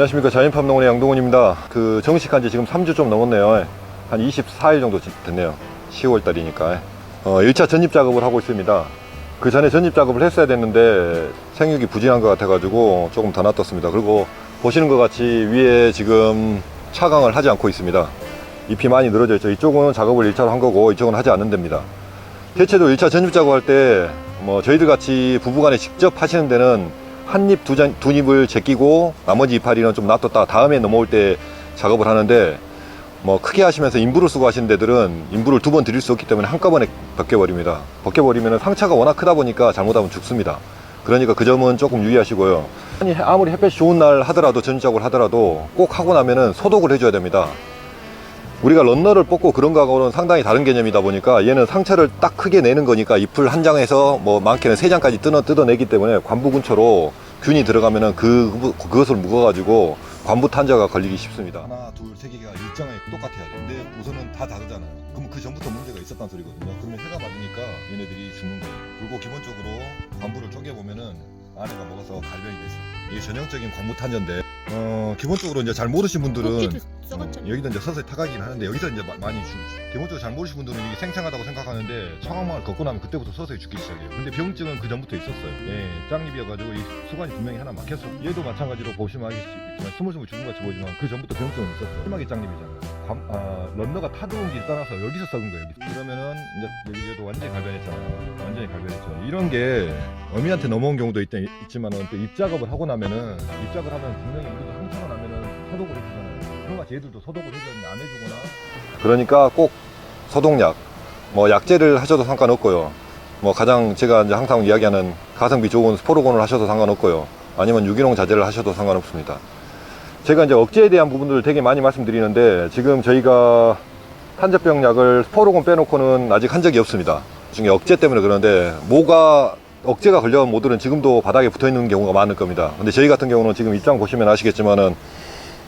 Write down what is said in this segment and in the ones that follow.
안녕하십니까. 자연팜농원의 양동훈입니다. 그 정식한 지 지금 3주 좀 넘었네요. 한 24일 정도 됐네요. 10월 달이니까. 어, 1차 전입 작업을 하고 있습니다. 그 전에 전입 작업을 했어야 됐는데 생육이 부진한 것 같아 가지고 조금 더 놔뒀습니다. 그리고 보시는 것 같이 위에 지금 차강을 하지 않고 있습니다. 잎이 많이 늘어져 있죠. 이쪽은 작업을 1차로 한 거고 이쪽은 하지 않는 데입니다. 대체로 1차 전입 작업할 때 뭐 저희들 같이 부부간에 직접 하시는 데는 한 잎, 두, 잔- 두 잎을 제끼고 나머지 이파리는 좀 놔뒀다 다음에 넘어올 때 작업을 하는데 뭐 크게 하시면서 인부를 쓰고 하시는 데들은 인부를 두 번 드릴 수 없기 때문에 한꺼번에 벗겨버립니다. 벗겨버리면 상차가 워낙 크다 보니까 잘못하면 죽습니다. 그러니까 그 점은 조금 유의하시고요. 아니, 아무리 햇볕이 좋은 날 하더라도 전작을 하더라도 꼭 하고 나면은 소독을 해줘야 됩니다. 우리가 런너를 뽑고 그런 거하고는 상당히 다른 개념이다 보니까 얘는 상처를 딱 크게 내는 거니까 잎을 한 장에서 뭐 많게는 세 장까지 뜯어, 뜯어내기 때문에 관부 근처로 균이 들어가면은 그, 그것을 묵어가지고 관부 탄저가 걸리기 쉽습니다. 하나, 둘, 세 개가 일정하게 똑같아야 돼. 근데 우선은 다 다르잖아요. 그럼 그 전부터 문제가 있었단 소리거든요. 그러면 해가 맞으니까 얘네들이 죽는 거예요. 그리고 기본적으로 관부를 쪼개보면은 안에가 먹어서 갈변이 됐어. 이게 전형적인 관부 탄저인데, 어, 기본적으로 이제 잘 모르신 분들은 썩었잖아. 여기도 이제 서서히 타가긴 하는데 여기서 이제 마- 많이 죽 기본적으로 잘 모르시는 분들은 이게 생생하다고 생각하는데 청황망을 걷고 나면 그때부터 서서히 죽기 시작해요. 근데 병증은 그 전부터 있었어요. 예 짱잎이어가지고 이 수관이 분명히 하나 막혔어 얘도 마찬가지로 보시면 알겠지만 스물스물 죽은 것 같이 보이지만 그 전부터 병증은 있었어 심하게 짱잎이잖아요. 관- 아, 런너가 타들어온 길 따라서 여기서 썩은 거예요 여기. 그러면은 이제 여기 얘도 완전히 갈변했잖아요. 완전히 갈변했죠. 이런 게 어미한테 넘어온 경우도 있, 있지만은 또 입작업을 하고 나면은 입작을 하면 분명히 우리도 상처가 나면은 소독을 해주잖 얘들도 소독을 해줬는데 안 해주거나. 그러니까 꼭 소독약 뭐 약제를 하셔도 상관없고요. 뭐 가장 제가 이제 항상 이야기하는 가성비 좋은 스포르곤을 하셔도 상관없고요. 아니면 유기농 자재를 하셔도 상관없습니다. 제가 이제 억제에 대한 부분들을 되게 많이 말씀드리는데 지금 저희가 탄저병 약을 스포르곤 빼놓고는 아직 한 적이 없습니다. 중에 억제 때문에 그러는데 뭐가 억제가 걸려온 모들은 지금도 바닥에 붙어 있는 경우가 많을 겁니다. 근데 저희 같은 경우는 지금 입장 보시면 아시겠지만은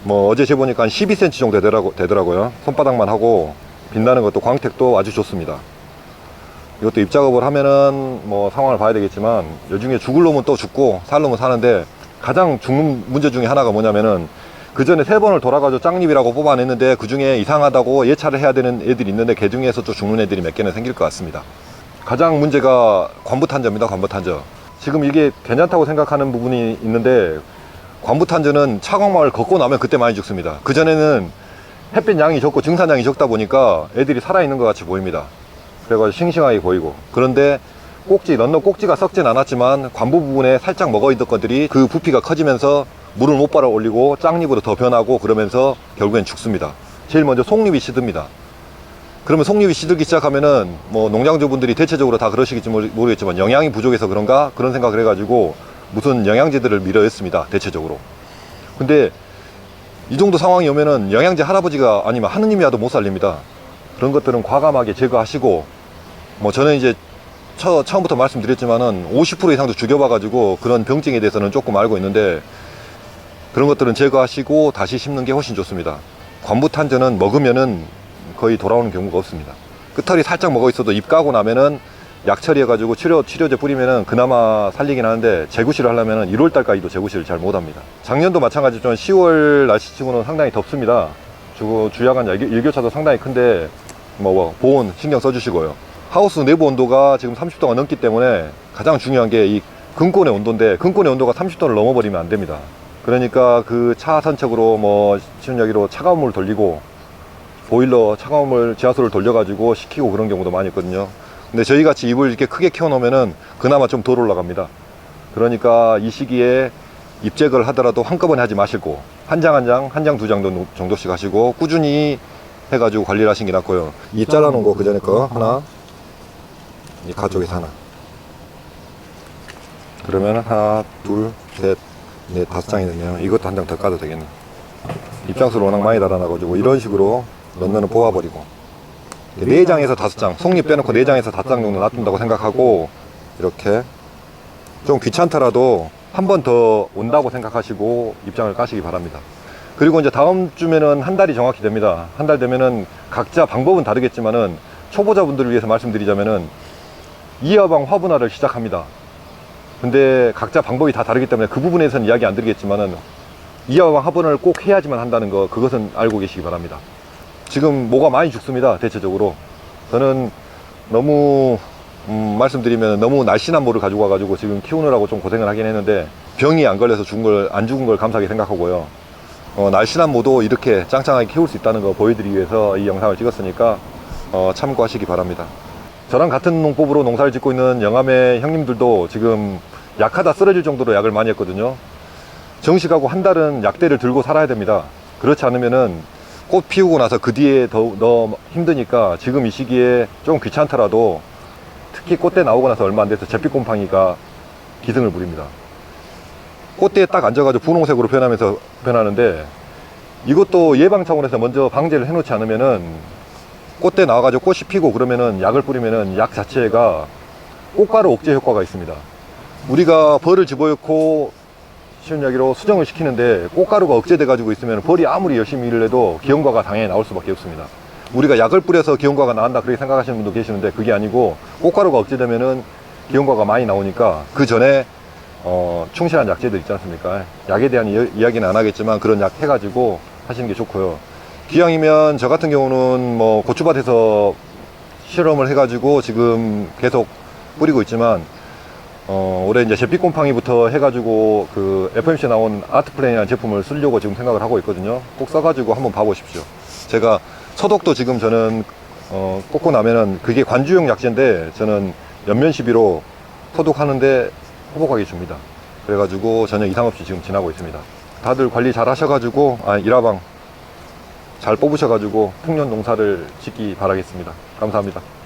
뭐 어제 재보니까 한 12cm 정도 되더라고, 되더라고요. 손바닥만 하고 빛나는 것도 광택도 아주 좋습니다. 이것도 입작업을 하면은 뭐 상황을 봐야 되겠지만 요중에 죽을 놈은 또 죽고 살 놈은 사는데 가장 죽는 문제 중에 하나가 뭐냐면은 그 전에 세 번을 돌아가지고 짱잎이라고 뽑아냈는데 그 중에 이상하다고 예찰을 해야 되는 애들이 있는데 그 중에서 또 죽는 애들이 몇 개는 생길 것 같습니다. 가장 문제가 관부탄저입니다 관부탄저. 지금 이게 괜찮다고 생각하는 부분이 있는데 관부탄저는 차광막을 걷고 나면 그때 많이 죽습니다. 그전에는 햇빛 양이 적고 증산량이 적다 보니까 애들이 살아있는 것 같이 보입니다. 그래가지고 싱싱하게 보이고. 그런데 꼭지, 런너 꼭지가 썩진 않았지만 관부 부분에 살짝 먹어있던 것들이 그 부피가 커지면서 물을 못 빨아 올리고 짱잎으로 더 변하고 그러면서 결국엔 죽습니다. 제일 먼저 속잎이 시듭니다. 그러면 속잎이 시들기 시작하면은 뭐 농장주분들이 대체적으로 다 그러시겠지 모르- 모르겠지만 영양이 부족해서 그런가 그런 생각을 해가지고 무슨 영양제들을 밀어했습니다 대체적으로. 근데 이 정도 상황이 오면은 영양제 할아버지가 아니면 하느님이 와도 못 살립니다. 그런 것들은 과감하게 제거하시고 뭐 저는 이제 처, 처음부터 말씀드렸지만은 50% 이상도 죽여봐 가지고 그런 병증에 대해서는 조금 알고 있는데 그런 것들은 제거하시고 다시 심는 게 훨씬 좋습니다. 관부탄저는 먹으면은 거의 돌아오는 경우가 없습니다. 끝털이 살짝 먹어 있어도 입 까고 나면은 약 처리해가지고 치료, 치료제 뿌리면은 그나마 살리긴 하는데 재구실을 하려면은 1월 달까지도 재구실을 잘 못합니다. 작년도 마찬가지지만 10월 날씨치고는 상당히 덥습니다. 주고 주야간 일교- 일교차도 상당히 큰데 뭐, 뭐 보온 신경 써주시고요. 하우스 내부 온도가 지금 30도가 넘기 때문에 가장 중요한 게 이 근권의 온도인데 근권의 온도가 30도를 넘어버리면 안 됩니다. 그러니까 그차 선척으로 뭐 지금 여기로 차가운 물 돌리고 보일러 차가운 물 지하수를 돌려가지고 식히고 그런 경우도 많이 있거든요. 근데 저희 같이 잎을 이렇게 크게 키워놓으면은 그나마 좀 덜 올라갑니다. 그러니까 이 시기에 입제거를 하더라도 한꺼번에 하지 마시고 한 장 한 장, 한 장 두 장 정도씩 하시고 꾸준히 해가지고 관리를 하시는 게 낫고요. 잎 잘라놓은 거 그 전에 거 하나, 이 가쪽에서 하나. 그러면 하나, 둘, 셋, 넷, 다섯 장이 됐네요. 이것도 한 장 더 까도 되겠네. 입장수를 워낙 많이 달아놔가지고 이런 식으로 런너는 뽑아버리고 네 장에서 다섯 장, 속잎 빼놓고 네 장에서 다섯 장 정도 놔둔다고 생각하고 이렇게 좀 귀찮더라도 한 번 더 온다고 생각하시고 입장을 까시기 바랍니다. 그리고 이제 다음 주면은 한 달이 정확히 됩니다. 한 달 되면은 각자 방법은 다르겠지만은 초보자분들을 위해서 말씀드리자면은 이하방 화분화를 시작합니다. 근데 각자 방법이 다 다르기 때문에 그 부분에서는 이야기 안 드리겠지만은 이하방 합원을 꼭 해야지만 한다는 거 그것은 알고 계시기 바랍니다. 지금 모가 많이 죽습니다. 대체적으로 저는 너무 음, 말씀드리면 너무 날씬한 모를 가지고 와가지고 지금 키우느라고 좀 고생을 하긴 했는데 병이 안 걸려서 죽은 걸 안 죽은 걸 감사하게 생각하고요. 어, 날씬한 모도 이렇게 짱짱하게 키울 수 있다는 거 보여드리기 위해서 이 영상을 찍었으니까 어, 참고하시기 바랍니다. 저랑 같은 농법으로 농사를 짓고 있는 영암의 형님들도 지금 약하다 쓰러질 정도로 약을 많이 했거든요. 정식하고 한 달은 약대를 들고 살아야 됩니다. 그렇지 않으면은 꽃 피우고 나서 그 뒤에 더, 더 힘드니까 지금 이 시기에 좀 귀찮더라도 특히 꽃대 나오고 나서 얼마 안 돼서 잿빛곰팡이가 기승을 부립니다. 꽃대에 딱 앉아가지고 분홍색으로 변하면서 변하는데 이것도 예방 차원에서 먼저 방제를 해놓지 않으면은 꽃대 나와가지고 꽃이 피고 그러면은 약을 뿌리면은 약 자체가 꽃가루 옥제 효과가 있습니다. 우리가 벌을 집어넣고 쉬운 이야기로 수정을 시키는데 꽃가루가 억제돼 가지고 있으면 벌이 아무리 열심히 일을 해도 기형과가 당연히 나올 수밖에 없습니다. 우리가 약을 뿌려서 기형과가 나온다 그렇게 생각하시는 분도 계시는데 그게 아니고 꽃가루가 억제되면은 기형과가 많이 나오니까 그 전에 어, 충실한 약재들 있지 않습니까? 약에 대한 이, 이야 기는 안 하겠지만 그런 약 해가지고 하시는 게 좋고요. 기왕이면 저 같은 경우는 뭐 고추밭에서 실험을 해가지고 지금 계속 뿌리고 있지만 어, 올해 이제 잿빛곰팡이부터 해가지고 그 FMC 나온 아트플랜이라는 제품을 쓰려고 지금 생각을 하고 있거든요. 꼭 써가지고 한번 봐보십시오. 제가 소독도 지금 저는 어, 꽂고 나면은 그게 관주용 약재인데 저는 연면 시비로 소독하는데 호복하게 줍니다. 그래가지고 전혀 이상 없이 지금 지나고 있습니다. 다들 관리 잘 하셔가지고 아, 일화방 잘 뽑으셔가지고 풍년 농사를 짓기 바라겠습니다. 감사합니다.